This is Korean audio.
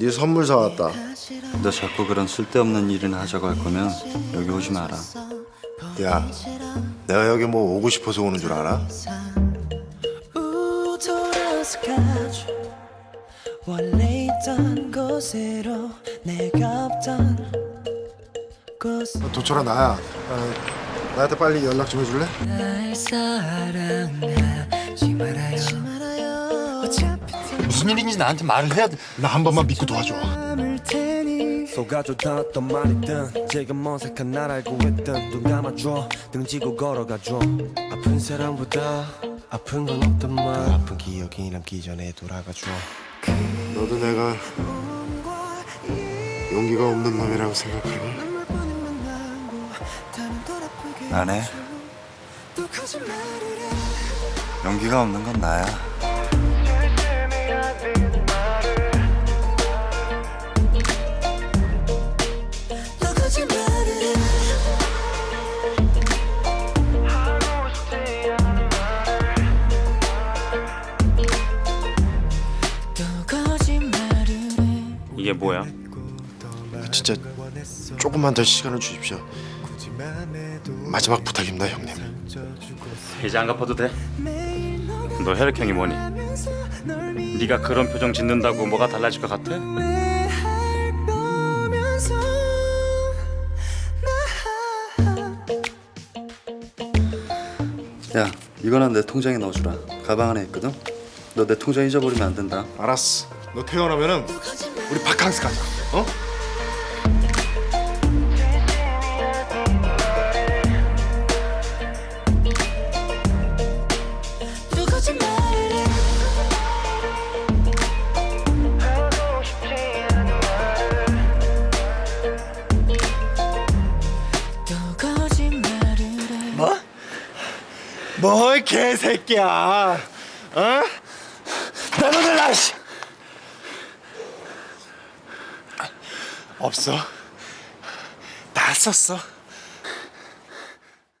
네 선물 사왔다. 너 자꾸 그런 쓸데없는 일이나 하자고 할 거면 여기 오지 마라. 야, 내가 여기 뭐 오고 싶어서 오는 줄 알아? 우 돌아서 가죠 원래 있던 곳으로 내가 없던 곳 도철아 나야. 어, 나한테 빨리 연락 좀 해줄래? 날 사랑하지 말아요 무슨 일인지 나한테 말을 해야 돼. 나 한 번만 믿고 도와줘. 닿았던 말이든 지금 어색한 날 알고 있든 눈 감아줘 등지고 걸어가줘 아픈 사랑보다 아픈 건 없단 말 아픈 기억이 남기 전에 돌아가줘 너도 내가 용기가 없는 놈이라고 생각하니? 안 해. 용기가 없는 건 나야. 이게 뭐야? 진짜 조금만 더 시간을 주십시오. 마지막 부탁입니다, 형님. 이제 안 갚아도 돼? 너 혈액형이 뭐니? 네가 그런 표정 짓는다고 뭐가 달라질 것 같아? 야, 이거는 내 통장에 넣어주라. 가방 안에 있거든. 너 내 통장 잊어버리면 안 된다. 알았어. 너 태어나면은 우리 바캉스 가자. 어? 뭐? 뭘 개새끼야? 어? 내놓으라 씨. 없어. 다 썼어.